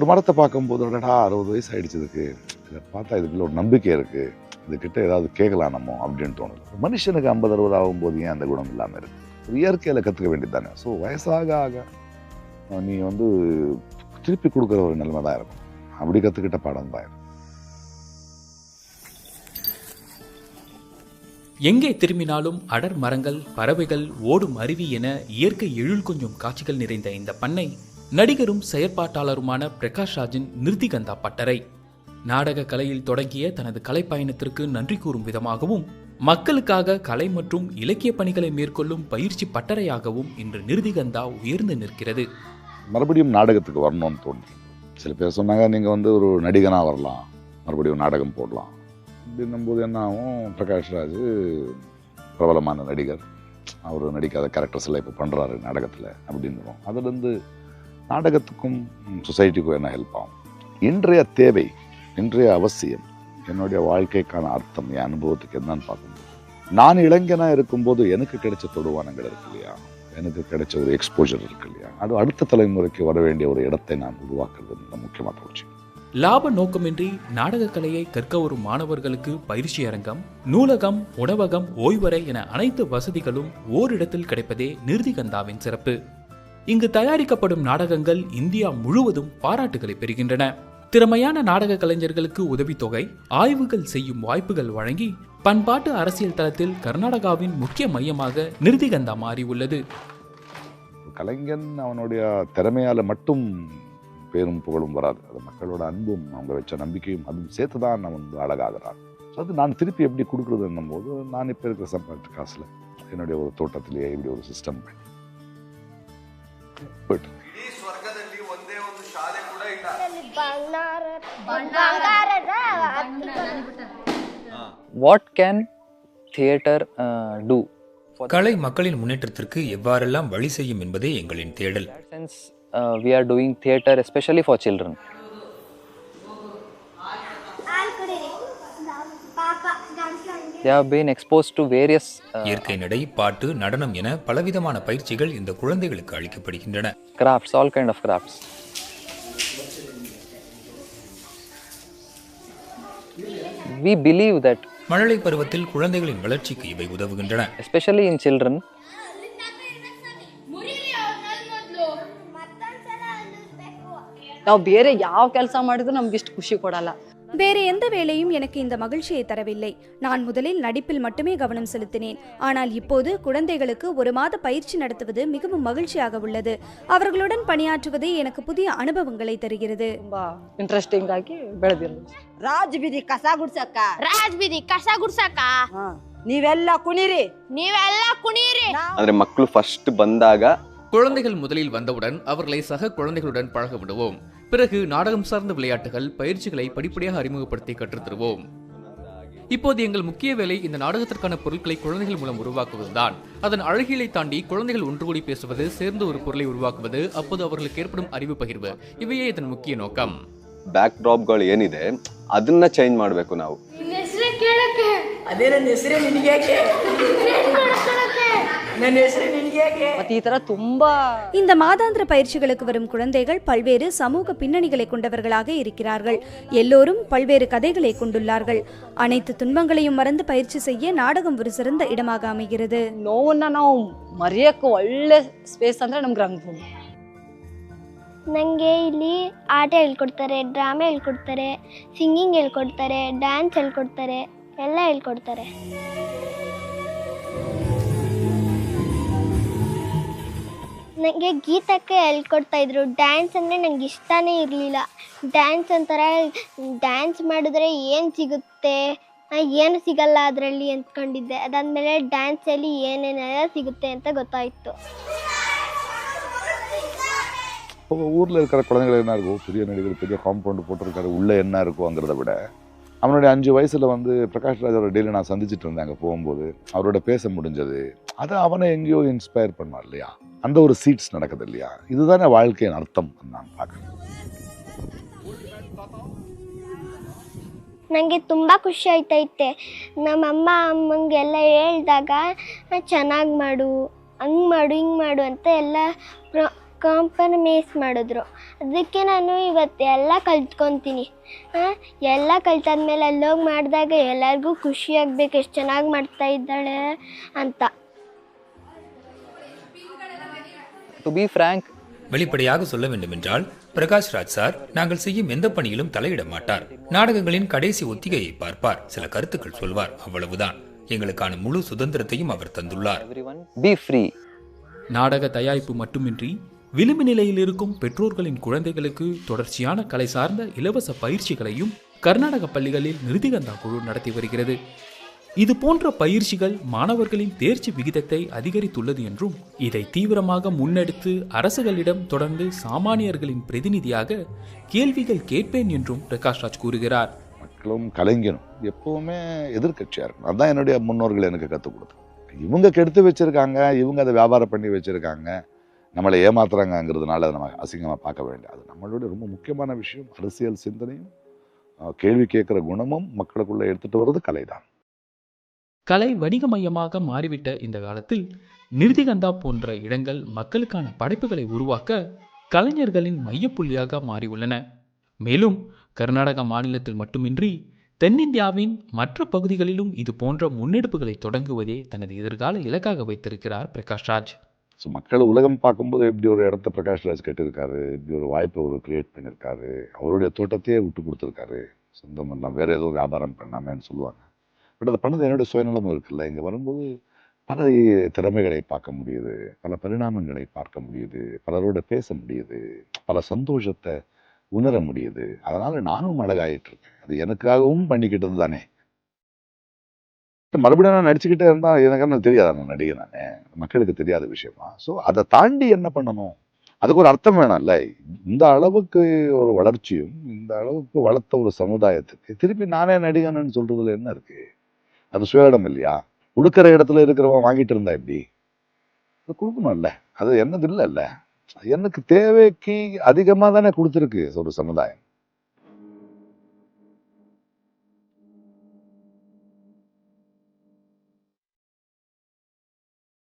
ஒரு மரத்தை பார்க்கும்போது அடடா அறுபது வயசு ஆயிடுச்சு இதுக்கு. இதை பார்த்தா இதுக்குள்ள ஒரு நம்பிக்கை இருக்குது இதுக்கிட்ட ஏதாவது கேட்கலாம் நம்ம அப்படின்னு தோணுது. மனுஷனுக்கு ஐம்பது அறுபது ஆகும்போது ஏன் அந்த குணம் இல்லாமல் இருக்குது ஒரு இயற்கையில் கற்றுக்க வேண்டியது தானே ஸோ வயசாக ஆக நீ வந்து திருப்பி கொடுக்குற ஒரு நிலைமை தான் இருக்கும். அப்படி கற்றுக்கிட்ட பாடம் தான் எங்கே திரும்பினாலும் அடர் மரங்கள் பறவைகள் ஓடும் அருவி என இயற்கை எழில் கொஞ்சம் காட்சிகள் நிறைந்த இந்த பண்ணை நடிகரும் செயற்பாட்டாளருமான பிரகாஷ் ராஜின் நிருதிகந்தா பட்டறை. நாடக கலையில் தொடங்கிய தனது கலைப்பயணத்திற்கு நன்றி கூறும் விதமாகவும் மக்களுக்காக கலை மற்றும் இலக்கிய பணிகளை மேற்கொள்ளும் பயிற்சி பட்டறையாகவும் இன்று நிருதிகந்தா உயர்ந்து நிற்கிறது. மறுபடியும் நாடகத்துக்கு வரணும்னு தோணுது. சில பேர் சொன்னாங்க நீங்கள் வந்து ஒரு நடிகனாக வரலாம். மறுபடியும் நாடகம் போடலாம். அப்படின்னும்போது என்ன ஆகும்? பிரகாஷ் ராஜ் பிரபலமான நடிகர். அவர் நடிக்காத கேரக்டர்ஸ் எல்லாம் இப்போ பண்ணுறாரு நாடகத்தில் அப்படின்னு அதுலேருந்து நாடகத்துக்கும் சொசைட்டிக்கும் என்ன ஹெல்ப் ஆகும்? இன்றைய தேவை இன்றைய அவசியம் என்னுடைய வாழ்க்கைக்கான அர்த்தம் என் அனுபவத்துக்கு என்னன்னு பார்க்கும்போது நான் இளைஞனாக இருக்கும்போது எனக்கு கிடைச்ச தொடுவானங்கள் இருக்கு இல்லையா? எனக்கு கிடைச்ச ஒரு எக்ஸ்போஜர் இருக்கு இல்லையா? அது அடுத்த தலைமுறைக்கு வர வேண்டிய ஒரு இடத்தை நான் உருவாக்குறது மிக முக்கியமாக போச்சு லாப நோக்கமின்றி நாடகக்கலையை கற்க வரும் மாணவர்களுக்கு பயிற்சி அரங்கம் நூலகம் உணவகம் ஓய்வறை என அனைத்து வசதிகளும் ஓரிடத்தில் கிடைப்பதே நிருதிகந்தாவின் சிறப்பு. இங்கு தயாரிக்கப்படும் நாடகங்கள் இந்தியா முழுவதும் பாராட்டுகளை பெறுகின்றன. திறமையான நாடக கலைஞர்களுக்கு உதவித்தொகை ஆய்வுகள் செய்யும் வாய்ப்புகள் வழங்கி பண்பாட்டு அரசியல் தளத்தில் கர்நாடகாவின் முக்கிய மையமாக நிருதிகந்தா மாறியுள்ளது. உள்ளது கலைஞன் அவனுடைய திறமையால மட்டும் பேரும் புகழும் வராது. அது மக்களோட அன்பும் அவங்க வச்ச நம்பிக்கையும் அதுவும் சேர்த்து தான் அவன் வந்து அழகாகிறான் ஸோ அது நான் திருப்பி எப்படி கொடுக்குறதுன்னும் போது நான் இப்போ இருக்கிற சம்பாதித்த காசில் என்னுடைய ஒரு தோட்டத்திலேயே இப்படி ஒரு சிஸ்டம் பண்ணி போயிட்டு ಇಡೀ ಸ್ವರ್ಗದಲ್ಲಿ ಒಂದೇ ಒಂದು ಶಾಲೆ ಕೂಡ ಇಲ್ಲ ಬಂಗಾರ ಬಂಗಾರದ what can theater uh, do for கலை மக்களின் முன்னேற்றத்திற்கு எவ்வாறெல்லாம் வழி செய்யும் என்பதே எங்களின் தேடல் that sense uh, we are doing theater especially for children ಪಾಪ they have been exposed to various uh, இயற்கை நடை பாட்டு நடனம் என பலவிதமான பயிற்சிகள் இந்த குழந்தைகளுக்கு அளிக்கப்படுகின்றன crafts all kind of crafts we believe that மழலை பருவத்தில் குழந்தைகளின் வளர்ச்சிக்கு இவை உதவுகின்றன especially in children ನಾವು ಬೇರೆ ಯಾವ ಕೆಲಸ ಮಾಡಿದ್ರು ನಮ್ಗೆ ಇಷ್ಟು ಖುಷಿ ಕೊಡಲ್ಲ வேறு எந்த வேலையும் எனக்கு இந்த மகிழ்ச்சியை தரவில்லை நான் முதலில் நடிப்பில் மட்டுமே கவனம் செலுத்தினேன் ஆனால் இப்போது குழந்தைகளுக்கு ஒரு மாத பயிற்சி நடத்துவது மிகவும் மகிழ்ச்சியாக உள்ளது அவர்களுடன் பணியாற்றுவது எனக்கு புதிய அனுபவங்களை தருகிறது ತುಂಬಾ ಇಂಟ್ರೆಸ್ಟಿಂಗ್ ಆಗಿ ಬೆಳೆದಿರೋದು ರಾಜ್ ಬೀದಿ ಕಸ ಗುಡ್ಸಕ್ಕ ರಾಜ್ ಬೀದಿ ಕಸ ಗುಡ್ಸಕ ಹಾ. ನೀವೆಲ್ಲ ಕುಣಿರಿ ನೀವೆಲ್ಲ ಕುಣಿಯಿರಿ ಅಂದರೆ ಮಕ್ಕಳು ಫಸ್ಟ್ ಬಂದಾಗ குழந்தைகள் முதலில் வந்தவுடன் அவர்களை சக குழந்தைகளுடன் பழக விடுவோம் பிறகு நாடகம் சார்ந்த விளையாட்டுகள் பயிற்சிகளை படிப்படியாக அறிமுகப்படுத்தி கற்றுத்தருவோம் இப்போது எங்கள் முக்கிய வேலை இந்த நாடகத்திற்கான பொருட்களை குழந்தைகள் மூலம் உருவாக்குவதுதான் அதன் அழகியலை தாண்டி குழந்தைகள் ஒன்று கூடி பேசுவது சேர்ந்து ஒரு பொருளை உருவாக்குவது அப்போது அவர்களுக்கு ஏற்படும் அறிவு பகிர்வு இவையே இதன் முக்கிய நோக்கம் ಬ್ಯಾಕ್ ಡ್ರಾಪ್ಗಳು ಏನಿದೆ ಅದನ್ನ ಚೇಂಜ್ ಮಾಡಬೇಕು ನಾವು ಹೆಸರೇ ಕೇಳಕ್ಕೆ ಅದೇ ನನ್ನ ಹೆಸರೇ ನಿನಗೇಕೆ ನನ್ನ ಹೆಸರೇ ನಿನಗೇಕೆ ಮತ್ತೆ ಈ ತರ ತುಂಬಾ இந்த மாதாந்திர பயிற்சிகளுக்கு வரும் குழந்தைகள் பல்வேறு சமூக பின்னணிகளை கொண்டவர்களாக இருக்கிறார்கள் எல்லோரும் பல்வேறு கதைகளை கொண்டுள்ளார்கள் அனைத்து துன்பங்களையும் மறந்து பயிற்சி செய்ய நாடகம் ஒரு சிறந்த இடமாக அமைகிறது ನೋವನ್ನ ನಾವು ಮರೆಯಕ್ಕೆ ಒಳ್ಳೆ ಸ್ಪೇಸ್ ಅಂದ್ರೆ ನಮ್ಗೆ ರಂಗಭೂಮಿ ನನಗೆ ಇಲ್ಲಿ ಆಟ ಹೇಳ್ಕೊಡ್ತಾರೆ ಡ್ರಾಮಾ ಹೇಳ್ಕೊಡ್ತಾರೆ ಸಿಂಗಿಂಗ್ ಹೇಳ್ಕೊಡ್ತಾರೆ ಡ್ಯಾನ್ಸ್ ಹೇಳ್ಕೊಡ್ತಾರೆ ಎಲ್ಲ ಹೇಳ್ಕೊಡ್ತಾರೆ ನನಗೆ ಗೀತಕ್ಕೆ ಹೇಳ್ಕೊಡ್ತಾ ಇದ್ರು ಡ್ಯಾನ್ಸ್ ಅಂದರೆ ನಂಗೆ ಇಷ್ಟನೇ ಇರಲಿಲ್ಲ ಡ್ಯಾನ್ಸ್ ಒಂಥರ ಡ್ಯಾನ್ಸ್ ಮಾಡಿದ್ರೆ ಏನು ಸಿಗುತ್ತೆ ಆ, ಏನು ಸಿಗಲ್ಲ ಅದರಲ್ಲಿ ಅಂದ್ಕೊಂಡಿದ್ದೆ ಅದಾದಮೇಲೆ ಡ್ಯಾನ್ಸಲ್ಲಿ ಏನೇನೆಲ್ಲ ಸಿಗುತ್ತೆ ಅಂತ ಗೊತ್ತಾಯಿತು இப்போ ஊரில் இருக்கிற குழந்தைகள் என்ன இருக்கும் பெரிய நடிகர் பெரிய காம்பவுண்டு போட்டிருக்காரு உள்ளே என்ன இருக்குங்கிறத விட அவனுடைய அஞ்சு வயசில் வந்து பிரகாஷ் ராஜ் அவரை டெய்லி நான் சந்திச்சிட்டு இருந்தேன் அங்கே போகும்போது அவரோட பேச முடிஞ்சது அது அவனை எங்கேயோ இன்ஸ்பயர் பண்ணான் இல்லையா அந்த ஒரு சீட்ஸ் நடக்குது இல்லையா இதுதானே வாழ்க்கையின் அர்த்தம் நான் பார்க்குறேன் ನನಗೆ ತುಂಬ ಖುಷಿ ಆಯ್ತೈತೆ ನಮ್ಮಮ್ಮ ಅಮ್ಮಂಗೆಲ್ಲ ಹೇಳ್ದಾಗ ಚೆನ್ನಾಗಿ ಮಾಡು ಹಂಗೆ ಮಾಡು ಹಿಂಗೆ ಮಾಡು ಅಂತ ಎಲ್ಲ ಪ್ರ ಕಾಂಪ್ರಮೈಸ್ ಮಾಡಿದ್ರು ಅದಕ್ಕೆ ನಾನು ಇವತ್ತು ಎಲ್ಲ ಕಲ್ತ್ಕೊತೀನಿ ಆ, ಎಲ್ಲ ಕಲ್ತಾದ್ಮೇಲೆ ಅಲ್ಲೋಗಿ ಮಾಡಿದಾಗ ಎಲ್ಲರಿಗೂ ಖುಷಿ ಆಗ್ಬೇಕು ಎಷ್ಟು ಚೆನ್ನಾಗಿ ಮಾಡ್ತಾ ಇದ್ದಾಳೆ ಅಂತ டு பி ஃப்ரேங்க் வெளிப்படையாக சொல்ல வேண்டுமென்றால் பிரகாஷ் ராஜ் சார் நாங்கள் செய்யும் எந்த பணியிலும் தலையிட மாட்டார். நாடகங்களின் கடைசி ஒத்திகையை பார்ப்பார். சில கருத்துக்கள் சொல்வார். அவ்வளவுதான். எங்களுக்கான முழு சுதந்திரத்தையும் அவர் தந்துள்ளார். பி ஃப்ரீ நாடக தயாரிப்பு மட்டுமின்றி விளிம்பு நிலையில் இருக்கும் பெற்றோர்களின் குழந்தைகளுக்கு தொடர்ச்சியான கலை சார்ந்த இலவச பயிற்சிகளையும் கர்நாடக பள்ளிகளில் நிருதிகந்தா குழு நடத்தி வருகிறது. இது போன்ற பயிற்சிகள் மாணவர்களின் தேர்ச்சி விகிதத்தை அதிகரித்துள்ளது என்றும் இதை தீவிரமாக முன்னெடுத்து அரசுகளிடம் தொடர்ந்து சாமானியர்களின் பிரதிநிதியாக கேள்விகள் கேட்பேன் என்றும் பிரகாஷ் ராஜ் கூறுகிறார். மக்களும் கலைஞனும் எப்பவுமே எதிர்க்கட்சியா இருக்கணும். அதான் என்னுடைய முன்னோர்கள் எனக்கு கற்றுக் கொடுத்தது. இவங்க கெடுத்து வச்சிருக்காங்க இவங்க அதை வியாபாரம் பண்ணி வச்சிருக்காங்க நம்மளை ஏமாத்துறாங்கங்கிறதுனால அதை நம்ம அசிங்கமாக பார்க்க வேண்டாம். அது நம்மளுடைய ரொம்ப முக்கியமான விஷயம். அரசியல் சிந்தனையும் கேள்வி கேட்குற குணமும் மக்களுக்குள்ளே எடுத்துகிட்டு வர்றது கலை தான் கலை வணிக மையமாக மாறிவிட்ட இந்த காலத்தில் நிருதிகந்தா போன்ற இடங்கள் மக்களுக்கான படைப்புகளை உருவாக்க கலைஞர்களின் மையப்புள்ளியாக மாறியுள்ளன. மேலும் கர்நாடக மாநிலத்தில் மட்டுமின்றி தென்னிந்தியாவின் மற்ற பகுதிகளிலும் இது போன்ற முன்னெடுப்புகளை தொடங்குவதே தனது எதிர்கால இலக்காக வைத்திருக்கிறார் பிரகாஷ் ராஜ். ஸோ மக்கள் உலகம் பார்க்கும்போது இப்படி ஒரு இடத்த பிரகாஷ் ராஜ் கட்டியிருக்காரு இப்படி ஒரு வாய்ப்பை அவர் கிரியேட் பண்ணியிருக்காரு அவருடைய தோட்டத்தையே விட்டு கொடுத்துருக்காரு. சொந்தம் பண்ணலாம் வேறு ஏதோ வியாபாரம் பண்ணாமன்னு சொல்லுவாங்க. பட் அதை பண்ணது என்னுடைய சுயநலம் இருக்குல்ல. இங்கே வரும்போது பல திறமைகளை பார்க்க முடியுது. பல பரிணாமங்களை பார்க்க முடியுது. பலரோட பேச முடியுது. பல சந்தோஷத்தை உணர முடியுது. அதனால நானும் அழகாயிட்டு இருக்கேன் அது எனக்காகவும் பண்ணிக்கிட்டது தானே. மறுபடியும் நான் நடிச்சுக்கிட்டே இருந்தால் எனக்கு தெரியாது தெரியாதா? நான் நடிகை நானே மக்களுக்கு தெரியாத விஷயமா? ஸோ அதை தாண்டி என்ன பண்ணணும்? அதுக்கு ஒரு அர்த்தம் வேணாம்ல. இந்த அளவுக்கு ஒரு வளர்ச்சியும் இந்த அளவுக்கு வளர்த்த ஒரு சமுதாயத்துக்கு திருப்பி நானே நடிகனன்னு சொல்றதுல என்ன இருக்கு? அது சுயடம் இல்லையா? கொடுக்குற இடத்துல இருக்கிறவன் வாங்கிட்டு இருந்தா எப்படி? அது கொடுக்கணும்ல. அது என்னது இல்லைல்ல. எனக்கு தேவைக்கு அதிகமாக தானே கொடுத்துருக்கு ஒரு சமுதாயம்.